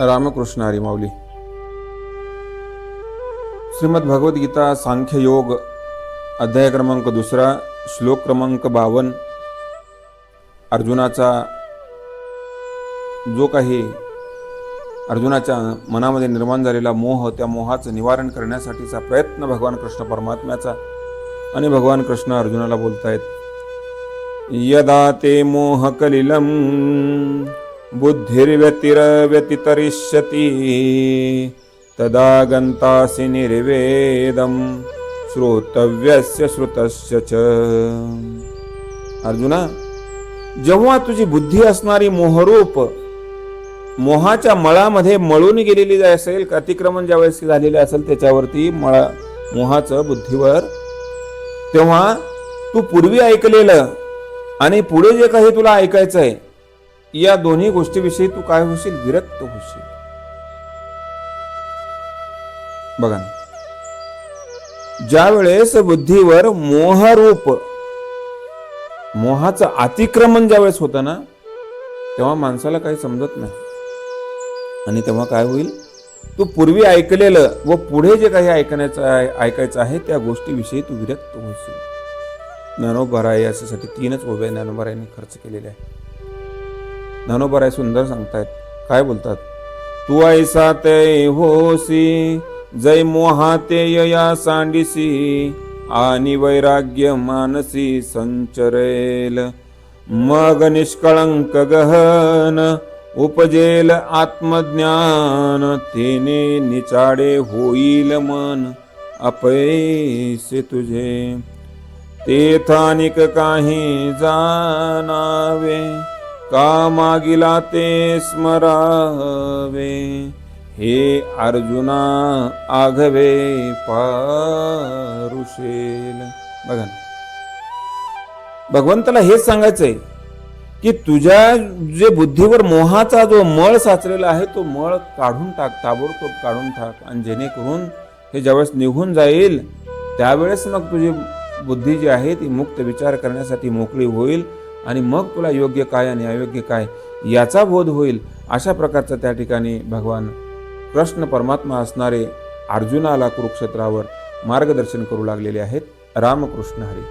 रामकृष्ण हरी माऊली श्रीमद भगवद्गीता सांख्य योग अध्याय क्रमांक दुसरा श्लोक क्रमांक बावन अर्जुनाचा जो काही अर्जुनाच्या मनामध्ये निर्माण झालेला मोह त्या मोहाचं निवारण करण्यासाठीचा प्रयत्न भगवान कृष्ण परमात्म्याचा आणि भगवान कृष्ण अर्जुनाला बोलतायत. यदा ते मोहकलिलं बुद्धिर्व्यतिरव्यतितरिष्यति। तदा गन्तासि निर्वेदं श्रोतव्यस्य श्रुतस्य च। अर्जुना जेव्हा तुझी बुद्धी असणारी मोहरूप मोहाच्या मळामध्ये मळून गेलेली जाय असेल अतिक्रमण ज्यावेळेस झालेले असेल त्याच्यावरती मळा मोहाचं बुद्धीवर तेव्हा तू पूर्वी ऐकलेलं आणि पुढे जे काही तुला ऐकायचं आहे या दोन्ही गोष्टीविषयी तू काय होशील? विरक्त होशील. बघा ना. ज्या वेळेस बुद्धीवर मोहरूप मोहाचं अतिक्रमण ज्यावेळेस होतं ना तेव्हा माणसाला काही समजत नाही. आणि तेव्हा काय होईल? तू पूर्वी ऐकलेलं व पुढे जे काही ऐकण्याचं आहे ऐकायचं आहे त्या गोष्टीविषयी तू विरक्त होशील. ज्ञानोबराय याच्यासाठी तीनच उभे ज्ञानोबरायांनी खर्च केलेले आहे धनोबराय सुंदर सांगतायत. काय बोलतात? तू ऐसा ते होसी जय मोहाते या सांडिसी आणि वैराग्य मानसी संचरेल. मग निष्कळंक गहन उपजेल आत्मज्ञान तेने निचाडे होईल मन अपैसे तुझे. तेथानिक काही जाणावे का मागिला ते स्मरावे. हे अर्जुना आघवे पारुषेल. बघा ना. भगवंताला हेच सांगायचंय की तुझ्या जे बुद्धीवर मोहाचा जो मळ साचलेला आहे तो मळ काढून टाक ताबडतोब काढून टाक आणि जेणेकरून हे ज्यावेळेस निघून जाईल त्यावेळेस मग तुझी बुद्धी जी आहे ती मुक्त विचार करण्यासाठी मोकळी होईल. आणि मग तुला योग्य काय आणि अयोग्य काय याचा बोध होईल अशा प्रकारचा त्या ठिकाणी भगवान कृष्ण परमात्मा असणारे अर्जुनाला कुरुक्षेत्रावर मार्गदर्शन करू लागलेले आहेत. रामकृष्ण हरी.